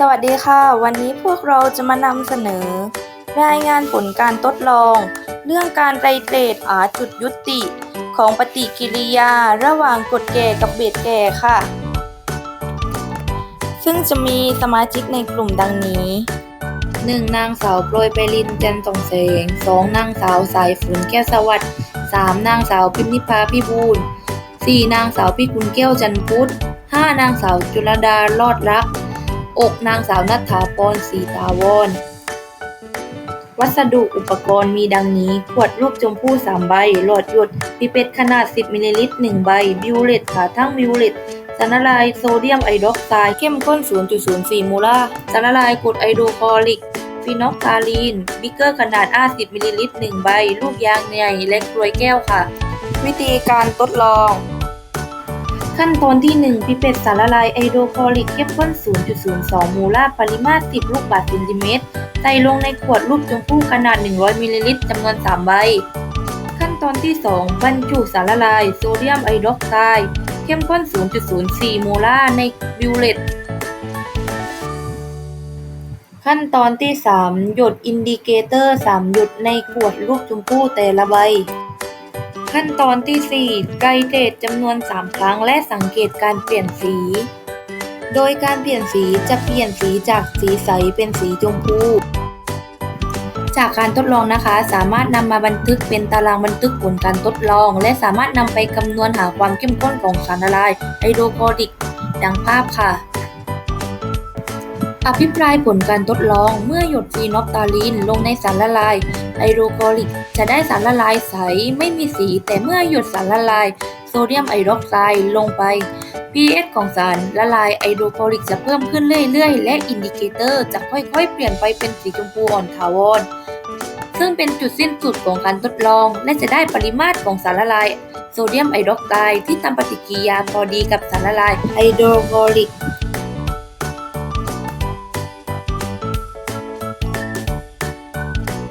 สวัสดีค่ะ วันนี้พวกเราจะมานำเสนอ รายงานผลการทดลอง เรื่องการไตรเตรดหาจุดยุติ ของปฏิกิริยาระหว่างกรดแก่กับเบสแก่ค่ะ ซึ่งจะมีสมาชิกในกลุ่มดังนี้ 1. นางสาวโปรยไปลินจันทร์ส่องแสง 2. นางสาวสายฝนแก้วสวัสดิ์ 3. นางสาวพิมนิพาพิบูล 4. นางสาวพิกุลแก้วจันทร์พุทธ 5. นางสาวจุลดารอดรัก อกนางสาวนัทธาพรศรีตาวร วัสดุอุปกรณ์มีดังนี้ ขวดรูปชมพู่3ใบ หลอดหยดปิเป็ดขนาด 10มิลลิลิตร1ใบ บิวเลตขาทั้งบิวเลตสารละลายโซเดียมไอดรอกไซด์เข้มข้น 0.04 มูลาร์สารละลายกรดไอโดรคลอริกฟีนอลคาลีน บิกเกอร์ขนาด 50มิลลิลิตร1ใบ ลูกยางใหญ่และกรวยแก้วค่ะ วิธีการทดลอง ขั้นตอนที่ 1 พิเป็ดสารละลายไอโดรคลอริกเข้มข้น 0.02มูลาร์ปริมาตร 10 ลูกบาศก์เซนติเมตร ใส่ลงในขวดรูปชมพู่ขนาด 100 มิลลิลิตรจำนวน 3 ใบ ขั้นตอนที่ 2 บรรจุสารละลายโซเดียมไอดรอกไซด์เข้มข้น 0.04 โมลาร์ในบิวเลตขั้นตอนที่ 3 หยดอินดิเคเตอร์ 3 หยดในขวดรูปชมพู่แต่ละใบ ขั้นตอนที่ 4 ไกรเดตจำนวน 3 ครั้งและสังเกตการเปลี่ยนสี โดยการเปลี่ยนสีจะเปลี่ยนสีจากสีใสเป็นสีชมพู จากการทดลองนะคะ สามารถนำมาบันทึกเป็นตารางบันทึกผลการทดลอง และสามารถนำไปคำนวณหาความเข้มข้นของสารละลายไฮโดรคลอริก ดังภาพค่ะอภิปรายผลการทดลองเมื่อหยดฟีนอลตาลีนลงในสารละลาย ไฮโดรคลอริก จะได้สารละลายใสไม่มีสี แต่เมื่อหยดสารละลาย โซเดียมไอดรอกไซด์ลงไป pH ของสารละลายไอโดรคลอริกจะเพิ่มขึ้นเรื่อยๆ และอินดิเคเตอร์จะค่อยๆ เปลี่ยนไปเป็นสีชมพูอ่อนถาวร ซึ่งเป็นจุดสิ้นสุดของการทดลอง และจะได้ปริมาตรของสารละลายโซเดียมไอดรอกไซด์ที่ทำปฏิกิริยาพอดีกับสารละลายไฮโดรคลอริก